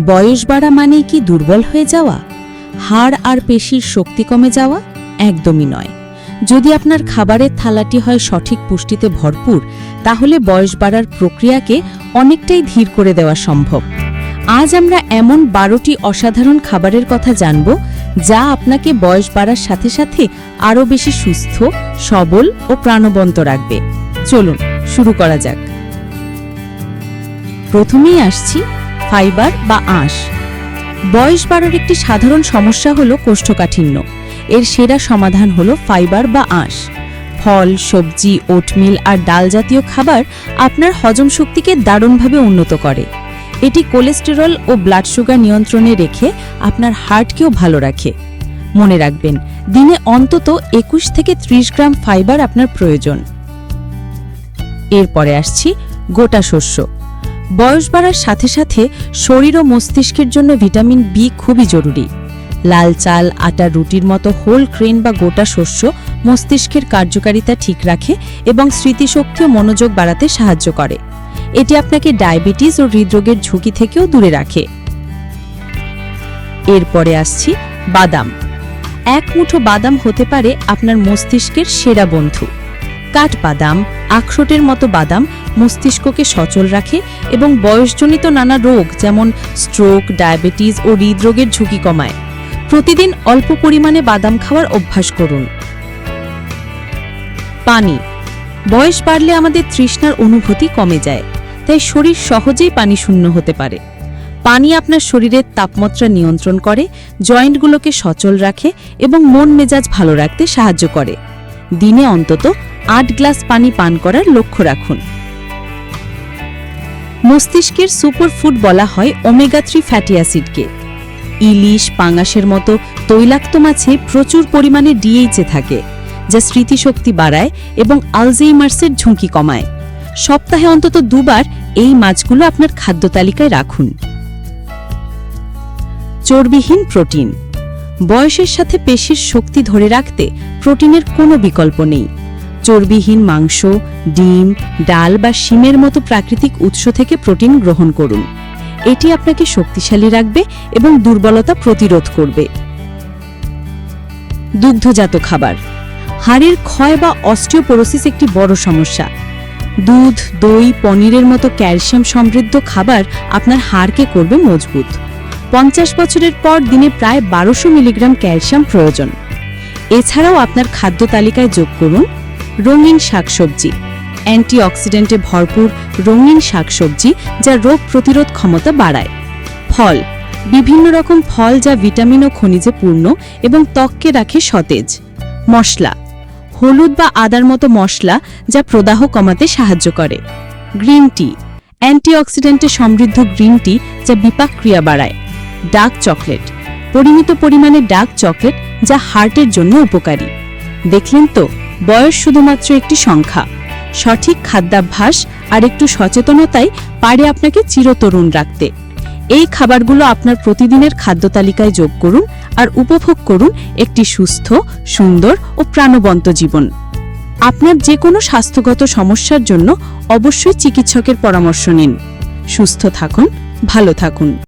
বয়স বাড়া মানেই কি দুর্বল হয়ে যাওয়া? হাড় আর পেশির শক্তি কমে যাওয়া? একদমই নয়। যদি আপনার খাবারের থালাটি হয় সঠিক পুষ্টিতে ভরপুর, তাহলে বয়স বাড়ার প্রক্রিয়াকে অনেকটাই ধীর করে দেওয়া সম্ভব। আজ আমরা এমন বারোটি অসাধারণ খাবারের কথা জানব, যা আপনাকে বয়স বাড়ার সাথে সাথে আরও বেশি সুস্থ, সবল ও প্রাণবন্ত রাখবে। চলুন, শুরু করা যাক। প্রথমেই আসছি ফাইবার বা আঁশ। বয়স বাড়ার একটি সাধারণ সমস্যা হল কোষ্ঠকাঠিন্য। এর সেরা সমাধান হল ফাইবার বা আঁশ। ফল, সবজি, ওটমিল আর ডাল জাতীয় খাবার আপনার হজম শক্তিকে দারুণভাবে উন্নত করে। এটি কোলেস্টেরল ও ব্লাড সুগার নিয়ন্ত্রণে রেখে আপনার হার্টকেও ভালো রাখে। মনে রাখবেন, দিনে অন্তত একুশ থেকে ত্রিশ গ্রাম ফাইবার আপনার প্রয়োজন। এরপরে আসছি গোটা শস্য। বয়স বাড়ার সাথে সাথে শরীর ও মস্তিষ্কের জন্য ভিটামিন বি খুবই জরুরি। লাল চাল, আটা, রুটির মতো হোল ক্রেন বা গোটা শস্য মস্তিষ্কের কার্যকারিতা ঠিক রাখে এবং স্মৃতিশক্তি ও মনোযোগ বাড়াতে সাহায্য করে। এটি আপনাকে ডায়াবেটিস ও হৃদরোগের ঝুঁকি থেকেও দূরে রাখে। এরপরে আসছি বাদাম। এক মুঠো বাদাম হতে পারে আপনার মস্তিষ্কের সেরা বন্ধু। কাঠবাদাম আখরোটের মতো বাদাম মস্তিষ্ককে সচল রাখে এবং বয়সজনিত নানা রোগ যেমন স্ট্রোক ডায়াবেটিস ও হৃদরোগের ঝুঁকি কমায়। প্রতিদিন অল্প পরিমাণে বাদাম খাওয়ার অভ্যাস করুন। পানি। বয়স বাড়লে আমাদের তৃষ্ণার অনুভূতি কমে যায়, তাই শরীর সহজেই পানি শূন্য হতে পারে। পানি আপনার শরীরের তাপমাত্রা নিয়ন্ত্রণ করে, জয়েন্টগুলোকে সচল রাখে এবং মন মেজাজ ভালো রাখতে সাহায্য করে। দিনে অন্তত আট গ্লাস পানি পান করার লক্ষ্য রাখুন। মস্তিষ্কের সুপারফুড বলা হয় ওমেগা থ্রি ফ্যাটি অ্যাসিডকে। ইলিশ, পাঙাশের মতো তৈলাক্ত মাছে প্রচুর পরিমাণে ডিএইচে থাকে, যা স্মৃতিশক্তি বাড়ায় এবং আলজেইমার্সের ঝুঁকি কমায়। সপ্তাহে অন্তত দুবার এই মাছগুলো আপনার খাদ্য তালিকায় রাখুন। চর্বিহীন প্রোটিন। বয়সের সাথে পেশির শক্তি ধরে রাখতে প্রোটিনের কোনো বিকল্প নেই। চর্বিহীন মাংস, ডিম, ডাল বা শিমের মতো প্রাকৃতিক উৎস থেকে প্রোটিন গ্রহণ করুন। এটি আপনাকে শক্তিশালী রাখবে এবং দুর্বলতা প্রতিরোধ করবে। দুগ্ধজাত খাবার। হাড়ের ক্ষয় বা অস্টিওপোরোসিস একটি বড় সমস্যা। দুধ, দই, পনিরের মতো ক্যালসিয়াম সমৃদ্ধ খাবার আপনার হাড়কে করবে মজবুত। পঞ্চাশ বছরের পর দিনে প্রায় বারোশো মিলিগ্রাম ক্যালসিয়াম প্রয়োজন। এছাড়াও আপনার খাদ্য তালিকায় যোগ করুন রঙিন শাকসবজি, অ্যান্টিঅক্সিডেন্টে ভরপুর রঙিন শাকসবজি যা রোগ প্রতিরোধ ক্ষমতা বাড়ায়। ফল, বিভিন্ন রকম ফল যা ভিটামিন ও খনিজে পূর্ণ এবং ত্বককে রাখে সতেজ। মশলা, হলুদ বা আদার মতো মশলা যা প্রদাহ কমাতে সাহায্য করে। গ্রিন টি, অ্যান্টিঅক্সিডেন্টে সমৃদ্ধ গ্রিন টি যা বিপাক ক্রিয়া বাড়ায়। ডার্ক চকলেট, পরিমিত পরিমাণে ডার্ক চকলেট যা হার্টের জন্য উপকারী। দেখলেন তো, বয়স শুধুমাত্র একটি সংখ্যা। সঠিক খাদ্যাভ্যাস আর একটু সচেতনতাই পারে আপনাকে চিরতরুণ রাখতে। এই খাবারগুলো আপনার প্রতিদিনের খাদ্য তালিকায় যোগ করুন আর উপভোগ করুন একটি সুস্থ, সুন্দর ও প্রাণবন্ত জীবন। আপনার যে কোনো স্বাস্থ্যগত সমস্যার জন্য অবশ্যই চিকিৎসকের পরামর্শ নিন। সুস্থ থাকুন, ভালো থাকুন।